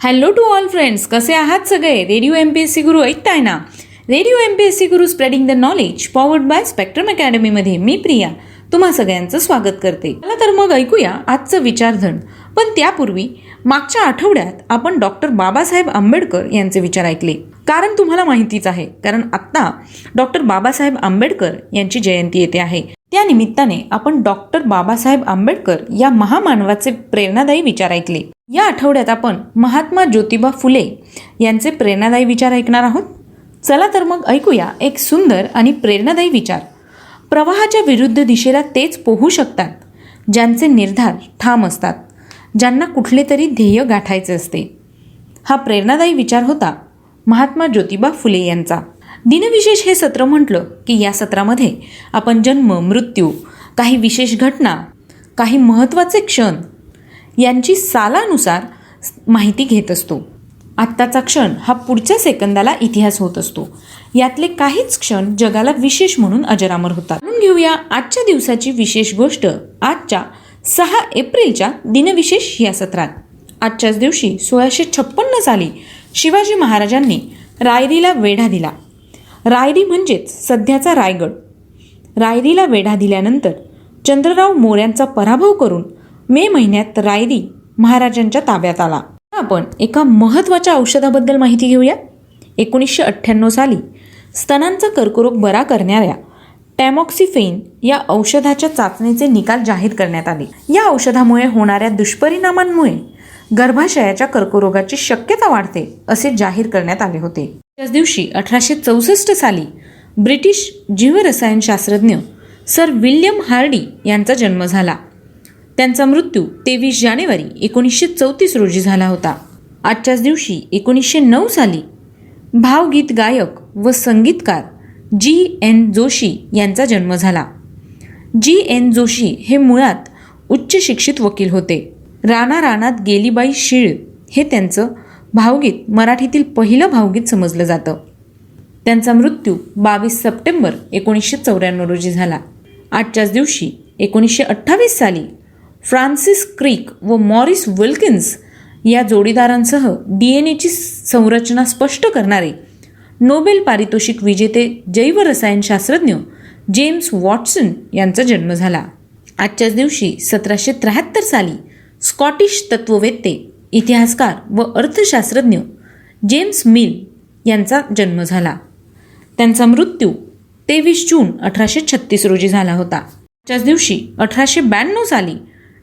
Hello to all friends कसे आहात सगळे? Radio M P S C Guru ऐकताय ना? Radio M P S C Guru spreading the knowledge powered by Spectrum अकॅडमीमध्ये मी प्रिया. तुम्हा सगळ्यांचं स्वागत करते. मला तर मग ऐकूया आजचं विचारधन. पण त्यापूर्वी मागच्या आठवड्यात आपण डॉक्टर बाबासाहेब आंबेडकर यांचे विचार ऐकले. कारण तुम्हाला माहितीच आहे. कारण आत्ता डॉक्टर बाबासाहेब आंबेडकर यांची जयंती येते आहे. त्या निमित्ताने आपण डॉक्टर बाबासाहेब आंबेडकर या महामानवाचे प्रेरणादायी विचार ऐकले. या आठवड्यात आपण महात्मा ज्योतिबा फुले यांचे प्रेरणादायी विचार ऐकणार आहोत. चला तर मग ऐकूया एक सुंदर आणि प्रेरणादायी विचार. प्रवाहाच्या विरुद्ध दिशेला तेच पोहू शकतात ज्यांचे निर्धार ठाम असतात ज्यांना कुठले तरी ध्येय गाठायचे असते. हा प्रेरणादायी विचार होता महात्मा ज्योतिबा फुले यांचा. दिनविशेष हे सत्र म्हटलं की या सत्रामध्ये आपण जन्म मृत्यू काही विशेष घटना काही महत्त्वाचे क्षण यांची सालानुसार माहिती घेत असतो. आत्ताचा क्षण हा पुढच्या सेकंदाला इतिहास होत असतो. यातले काहीच क्षण जगाला विशेष म्हणून अजरामर होतात. म्हणून घेऊया आजच्या दिवसाची विशेष गोष्ट आजच्या सहा एप्रिलच्या दिनविशेष या सत्रात. आजच्याच दिवशी सोळाशे छप्पन्न साली शिवाजी महाराजांनी रायरीला वेढा दिला. रायरी म्हणजेच सध्याचा रायगड. रायरीला वेढा दिल्यानंतर चंद्रराव मोऱ्यांचा पराभव करून मे महिन्यात रायरी महाराजांच्या ताब्यात आला. आपण एका महत्त्वाच्या औषधाबद्दल माहिती घेऊया. एकोणीसशे अठ्ठ्याण्णव साली स्तनांचा कर्करोग बरा करणाऱ्या टॅमॉक्सिफेन या औषधाच्या चाचणीचे निकाल जाहीर करण्यात आले. या औषधामुळे होणाऱ्या दुष्परिणामांमुळे गर्भाशयाच्या कर्करोगाची शक्यता वाढते असे जाहीर करण्यात आले होते. त्याच दिवशी अठराशे चौसष्ट साली ब्रिटिश जीवरसायनशास्त्रज्ञ सर विल्यम हार्डी यांचा जन्म झाला. त्यांचा मृत्यू तेवीस जानेवारी एकोणीसशे चौतीस रोजी झाला होता. आजच्याच दिवशी एकोणीसशे नऊ साली भावगीत गायक व संगीतकार जी एन जोशी यांचा जन्म झाला. जी एन जोशी हे मुळात उच्च शिक्षित वकील होते. राणा रानात गेलीबाई शीळ हे त्यांचं भावगीत मराठीतील पहिलं भावगीत समजलं जातं. त्यांचा मृत्यू बावीस सप्टेंबर एकोणीसशे चौऱ्याण्णव रोजी झाला. आजच्याच दिवशी एकोणीसशे अठ्ठावीस साली फ्रान्सिस क्रिक व मॉरिस विल्किन्स या जोडीदारांसह डी एन एची संरचना स्पष्ट करणारे नोबेल पारितोषिक विजेते जैवरसायनशास्त्रज्ञ जेम्स वॉटसन यांचा जन्म झाला. आजच्याच दिवशी सतराशे त्र्याहत्तर साली स्कॉटिश तत्ववेत्ते इतिहासकार व अर्थशास्त्रज्ञ जेम्स मिल यांचा जन्म झाला. त्यांचा मृत्यू तेवीस जून अठराशे छत्तीस रोजी झाला होता. त्याच दिवशी अठराशे ब्याण्णव साली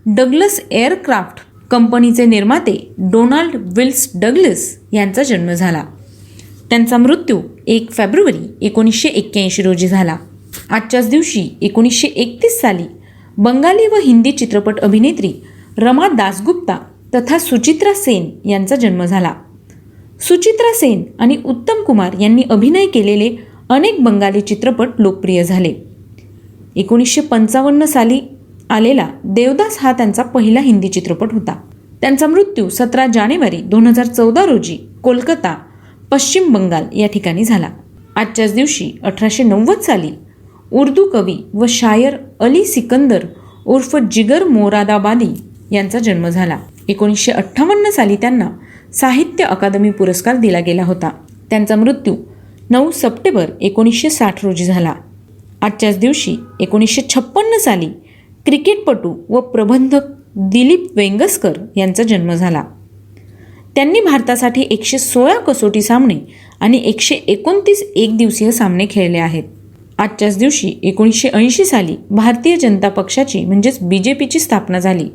डगलस एअरक्राफ्ट कंपनीचे निर्माते डोनाल्ड विल्स डगलस यांचा जन्म झाला. त्यांचा मृत्यू एक फेब्रुवारी एकोणीसशे एक्क्याऐंशी रोजी झाला. आजच्याच दिवशी एकोणीसशे एकतीस साली बंगाली व हिंदी चित्रपट अभिनेत्री रमा दासगुप्ता तथा सुचित्रा सेन यांचा जन्म झाला. सुचित्रा सेन आणि उत्तम कुमार यांनी अभिनय केलेले अनेक बंगाली चित्रपट लोकप्रिय झाले. एकोणीसशे पंचावन्न साली आलेला देवदास हा त्यांचा पहिला हिंदी चित्रपट होता. त्यांचा मृत्यू सतरा जानेवारी दोन हजार चौदा रोजी कोलकाता पश्चिम बंगाल या ठिकाणी झाला. आजच्याच दिवशी अठराशे नव्वद साली उर्दू कवी व शायर अली सिकंदर उर्फ जिगर मोरादाबादी यांचा जन्म झाला. एकोणीसशे अठ्ठावन्न साली त्यांना साहित्य अकादमी पुरस्कार दिला गेला होता. त्यांचा मृत्यू नऊ सप्टेंबर एकोणीसशे साठ रोजी झाला. आजच्याच दिवशी एकोणीसशे छप्पन्न साली क्रिकेटपटू व प्रबंधक दिलीप वेंगसकर यांचा जन्म झाला. त्यांनी भारतासाठी एकशे सोळा कसोटी सामने आणि एकशे एकोणतीस एकदिवसीय सामने खेळले आहेत. आजच्याच दिवशी एकोणीसशे ऐंशी साली भारतीय जनता पक्षाची म्हणजेच बी जे पीची स्थापना झाली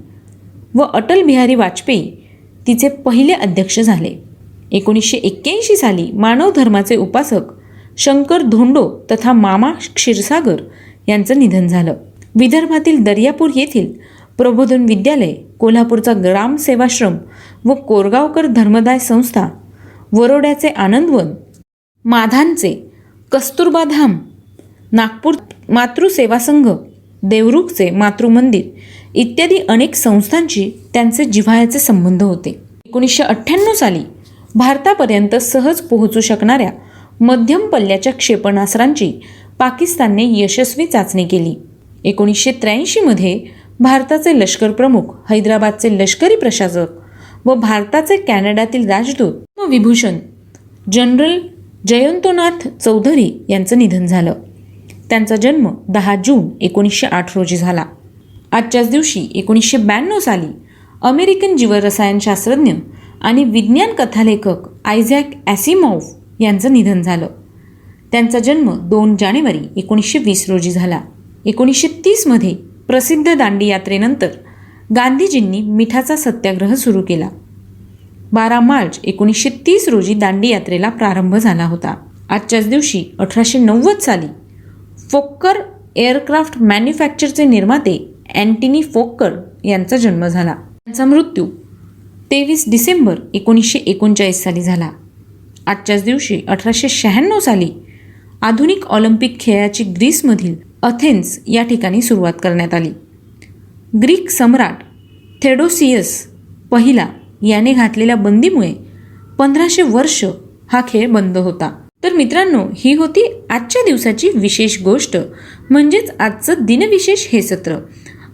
व अटल बिहारी वाजपेयी तिचे पहिले अध्यक्ष झाले. एकोणीसशे एक्क्याऐंशी साली मानव धर्माचे उपासक शंकर धोंडो तथा मामा क्षीरसागर यांचं निधन झालं. विदर्भातील दर्यापूर येथील प्रबोधन विद्यालय कोल्हापूरचा ग्राम सेवाश्रम व कोरगावकर धर्मदाय संस्था वरोड्याचे आनंदवन माधानचे कस्तुरबा धाम नागपूर मातृसेवा संघ देवरुखचे मातृमंदिर इत्यादी अनेक संस्थांशी त्यांचे जिव्हाळ्याचे संबंध होते. एकोणीसशे अठ्ठ्याण्णव साली भारतापर्यंत सहज पोहोचू शकणाऱ्या मध्यम पल्ल्याच्या क्षेपणास्त्रांची पाकिस्तानने यशस्वी चाचणी केली. एकोणीसशे त्र्याऐंशीमध्ये भारताचे लष्कर प्रमुख हैदराबादचे लष्करी प्रशासक व भारताचे कॅनडातील राजदूत व विभूषण जनरल जयंतोनाथ चौधरी यांचं निधन झालं. त्यांचा जन्म दहा जून एकोणीसशे आठ रोजी झाला. आजच्याच दिवशी एकोणीसशे ब्याण्णव साली अमेरिकन जीवरसायनशास्त्रज्ञ आणि विज्ञान कथालेखक आयझॅक ॲसिमॉव यांचं निधन झालं. त्यांचा जन्म दोन जानेवारी एकोणीसशे वीस रोजी झाला. एकोणीसशे तीसमध्ये प्रसिद्ध दांडी यात्रेनंतर गांधीजींनी मिठाचा सत्याग्रह सुरू केला. बारा मार्च एकोणीसशे तीस रोजी दांडी यात्रेला प्रारंभ झाला होता. आजच्याच दिवशी अठराशे नव्वद साली फोक्कर एअरक्राफ्ट मॅन्युफॅक्चरचे निर्माते अँटिनी फोक्कर यांचा जन्म झाला. त्यांचा मृत्यू तेवीस डिसेंबर एकोणीसशे एकोणचाळीस साली झाला. आजच्याच दिवशी अठराशे शहाण्णव साली आधुनिक ऑलिम्पिक खेळाची ग्रीसमधील अथेन्स या ठिकाणी सुरुवात करण्यात आली. ग्रीक सम्राट थेडोसियस पहिला याने घातलेल्या बंदीमुळे पंधराशे वर्ष हा खेळ बंद होता. तर मित्रांनो ही होती आजच्या दिवसाची विशेष गोष्ट म्हणजेच आजचं दिनविशेष हे सत्र.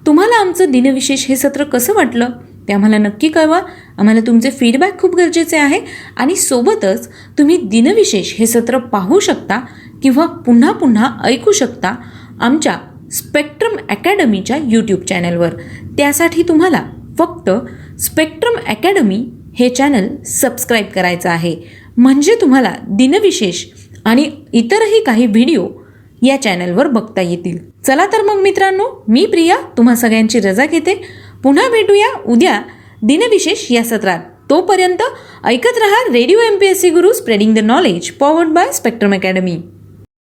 तुम्हाला आमचं दिनविशेष हे सत्र कसं वाटलं? ते आम्हाला नक्की कळवा. आम्हाला तुमचे फीडबॅक खूप गरजेचे आहे आणि सोबतच तुम्ही दिनविशेष हे सत्र पाहू शकता किंवा पुन्हा पुन्हा ऐकू शकता आमच्या स्पेक्ट्रम अकॅडमीच्या यूट्यूब चॅनलवर. त्यासाठी तुम्हाला फक्त स्पेक्ट्रम अकॅडमी हे चॅनल सबस्क्राईब करायचं आहे. म्हणजे तुम्हाला दिनविशेष आणि इतरही काही व्हिडिओ या चॅनलवर बघता येतील. चला तर मग मित्रांनो मी प्रिया तुम्हा सगळ्यांची रजा घेते. पुन्हा भेटूया उद्या दिनविशेष या सत्रात. तोपर्यंत ऐकत रहा radio M P S C Guru spreading the knowledge powered by Spectrum Academy